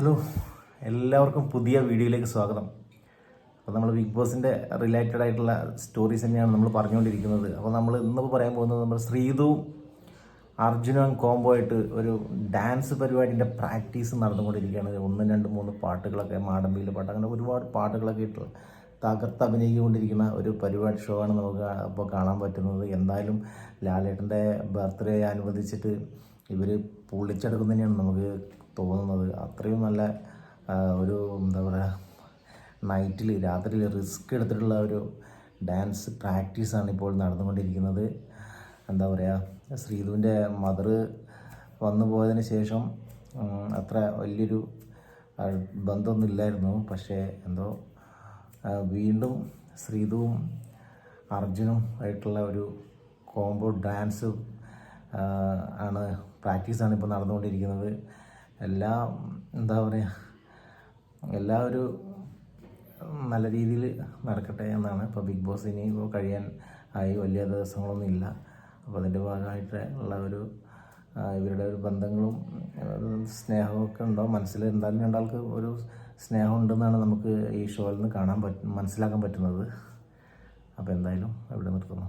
Hello എല്ലാവർക്കും പുതിയ വീഡിയോയിലേക്ക് സ്വാഗതം. അപ്പോൾ നമ്മൾ ബിഗ് ബോസിന്റെ റിലേറ്റഡ് ആയിട്ടുള്ള സ്റ്റോറീസ് തന്നെയാണ് നമ്മൾ പറഞ്ഞുകൊണ്ടിരിക്കുന്നത്. അപ്പോൾ നമ്മൾ ഇന്ന് പറയാൻ പോകുന്നത് നമ്മൾ ശ്രീതുവും അർജുനും കോംബോ ആയിട്ട് ഒരു ഡാൻസ് പരിപാടിന്റെ പ്രാക്ടീസ് നടന്നുകൊണ്ടിരിക്കുകയാണ്. ഒന്നും രണ്ട് മൂന്ന് പാട്ടുകളൊക്കെ മാടമ്പിയിലെ പാട്ട്. അങ്ങനെ ഒരുപാട് പാട്ടുകളൊക്കെ ഇട്ട് തകർത്ത് അഭിനയിക്കൊണ്ടിരിക്കുന്ന ഒരു പരിപാടി ഷോ ആണ് നമുക്ക് ഇപ്പോൾ കാണാൻ പറ്റുന്നത്. എന്തായാലും ലാലേട്ടന്റെ ബർത്ത്ഡേ അനുബന്ധിച്ചിട്ട് ഇവർ പൊളിച്ചെടുക്കുന്ന തന്നെയാണ് നമുക്ക് തോന്നുന്നത്. അത്രയും നല്ല ഒരു എന്താ പറയുക നൈറ്റിൽ രാത്രിയിൽ റിസ്ക് എടുത്തിട്ടുള്ള ഒരു ഡാൻസ് പ്രാക്ടീസാണ് ഇപ്പോൾ നടന്നുകൊണ്ടിരിക്കുന്നത്. എന്താ പറയുക ശ്രീധുവിന്റെ മദർ വന്നു പോയതിന് ശേഷം അത്ര വലിയൊരു ആ, ബന്ധമൊന്നും ഇല്ലായിരുന്നു പക്ഷേ എന്തോ വീണ്ടും ശ്രീതുവും അർജുനും ആയിട്ടുള്ള ഒരു കോംബോ ഡാൻസ് ആണ് പ്രാക്ടീസാണ് ഇപ്പോൾ നടന്നുകൊണ്ടിരിക്കുന്നത്. എല്ലാ എന്താ പറയുക എല്ലാ ഒരു നല്ല രീതിയിൽ നടക്കട്ടെ എന്നാണ്. ഇപ്പോൾ ബിഗ് ബോസ് ഇനി കഴിയാൻ ആയി വലിയ ദിവസങ്ങളൊന്നും ഇല്ല. അപ്പോൾ അതിന്റെ ഭാഗമായിട്ട് ഉള്ള ഒരു ഇവരുടെ ഒരു ബന്ധങ്ങളും സ്നേഹമൊക്കെ ഉണ്ടാവും മനസ്സിൽ എന്തായാലും രണ്ടാൾക്ക് ഒരു സ്നേഹം ഉണ്ടെന്നാണ് നമുക്ക് ഈ ഷോയിൽ നിന്ന് കാണാൻ പറ്റും മനസ്സിലാക്കാൻ പറ്റുന്നത്. അപ്പോൾ എന്തായാലും ഇവിടെ നിർത്തുന്നു.